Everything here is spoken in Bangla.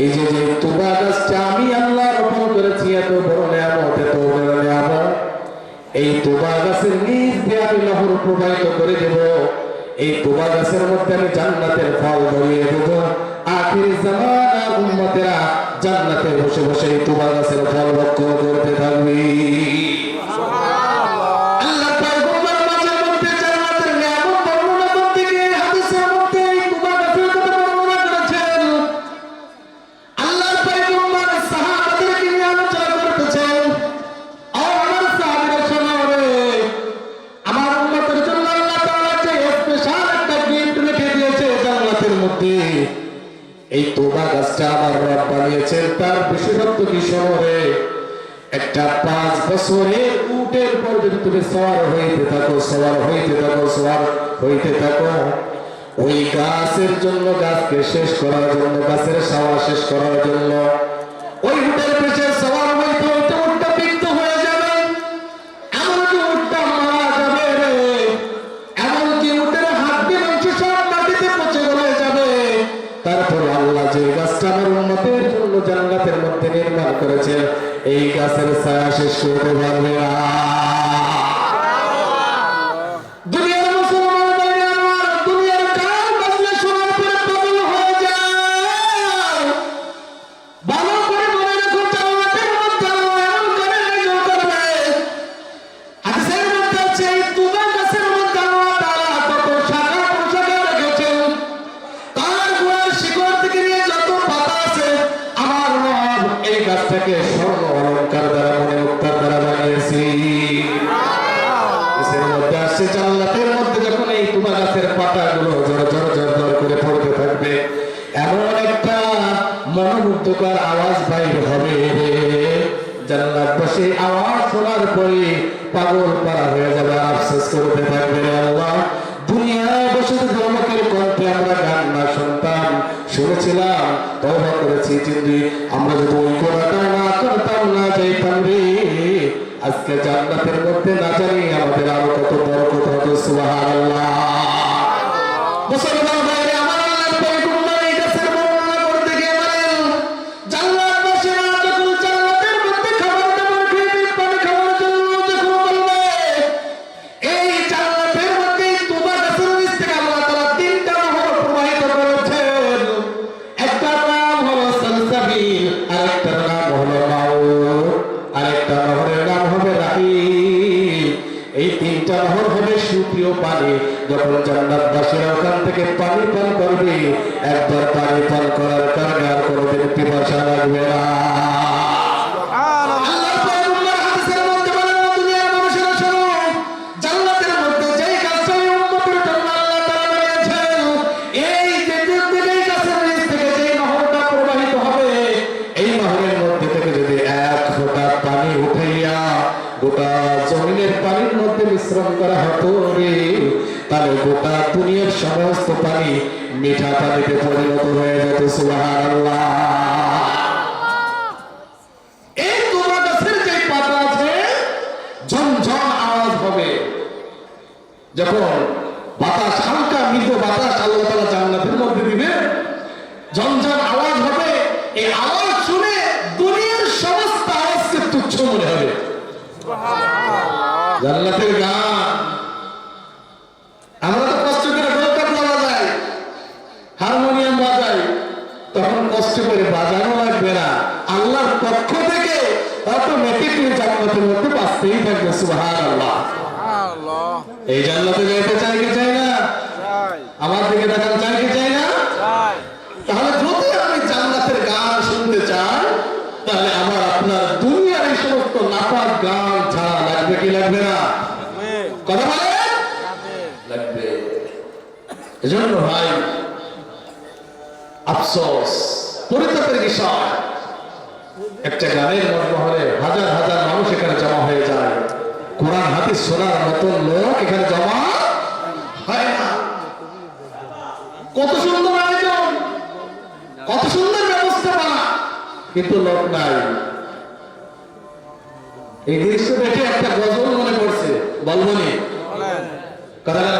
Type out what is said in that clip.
এই যে আমি আল্লাহ করেছি, এত বড় নিয়ামত, এত বড় নিয়ামত। এই তুবা গাছের নিজ দিয়ে আমি প্রবাহিত করে দেব। এই তুবা গাছের মধ্যে আমি জান্নাতের ফল ধরিয়ে দেব। আখির জামানার উম্মতেরা জান্নাতে বসে বসে এই তুবা গাছের ফল ভক্ষণ করতে থাকবে। মধ্যে এই তোবা গাছটা আমার রব বানিয়েছেন। তার বিশেষত্ব কি শহরে একটা পাঁচ বছরে উটের পর যদি তুমি সওয়ার হইতে থাকো, সওয়ার হইতে থাকো, সওয়ার হইতে থাকো। ওই গাছের জন্য গাছকে শেষ করার জন্য, গাছের সাওয়া শেষ করার জন্য, ওই তারপর আল্লাহ যে গাছটা আমার উন্মতের জন্য জান্নাতের মধ্যে নির্মাণ করেছে এই গাছের ছায়া শেষ করতে পারবে না গাছটাকে স্বর্ণ অলংকার দ্বারা মনে মুক্তার দ্বারা বানিয়েছি। আসছে জান্নাতের মধ্যে যখন এই গাছের পাতাগুলো করে পড়তে থাকবে, এমন একটা মনোমুগ্ধকর আওয়াজ বাইর হবে। জান্নাত বসে আওয়াজ শোনার পরে পাগল হয়ে যাবে আফসোস করতে থাকবে আল্লাহ। বসে কণ্ঠে আমরা গান না শুনতাম শুনেছিলাম তবা করেছি, কিন্তু আমরা যদি ওই কোনাটা আজকে জান্নাতের মধ্যে না জানি আমাদের আরও থেকে পানি পান করবে একবার পানি পান করার কারণে আর কোনোদিন পিপাসা লাগবে না। গোটা জমিনের পানির মধ্যে মিশ্রণ করা হতো রে। তাহলে গোটা দুনিয়ার সমস্ত পানি মিঠা পানিতে পরিণত হয়ে যেত, সুবহানাল্লাহ। যখন বাতাস, হালকা মৃদু বাতাস আল্লাহ তাআলা জান্নাতের মধ্যে দিবে ঝনঝন আওয়াজ হবে এই আওয়াজ শুনে দুনিয়ার সমস্ত আওয়াজকে তুচ্ছ মনে হবে জান্নাতের গান আমরা তো কষ্ট করে ঢোলকা বাজাই হারমোনিয়াম বাজাই তখন কষ্ট করে বাজানো লাগবে না। আল্লাহর পক্ষ থেকে অটোমেটিকলি জান্নাতের মধ্যে বাঁচতেই থাকবে সুবহানাল্লাহ। আল্লাহ এই জান্নাতে যাইতে চাই কি চাই না? আমার দিকে দেখান চাই কি চাই না চাই তাহলে যদি আমি জান্নাতের গান শুনতে চাই তাহলে আমার আপনার দুনিয়ার এই সমস্ত নাপাক গান ছাড়া লাগবে কি লাগবে না মে কথা বলে? লাগবে। এজন্য ভাই, আফসোস, পরিতাপের বিষয়। একটা গানের মহলে হাজার হাজার মানুষ এখানে জমা হয়ে যায়। কোরআন, হাদিস শোনার মতন লোক এখানে জমা হয় না। কত সুন্দর আয়োজন, কত সুন্দর ব্যবস্থাপনা, কিন্তু লোক নাই। এই দৃশ্য দেখে একটা গজল মনে পড়ছে? বলবনি কথাটা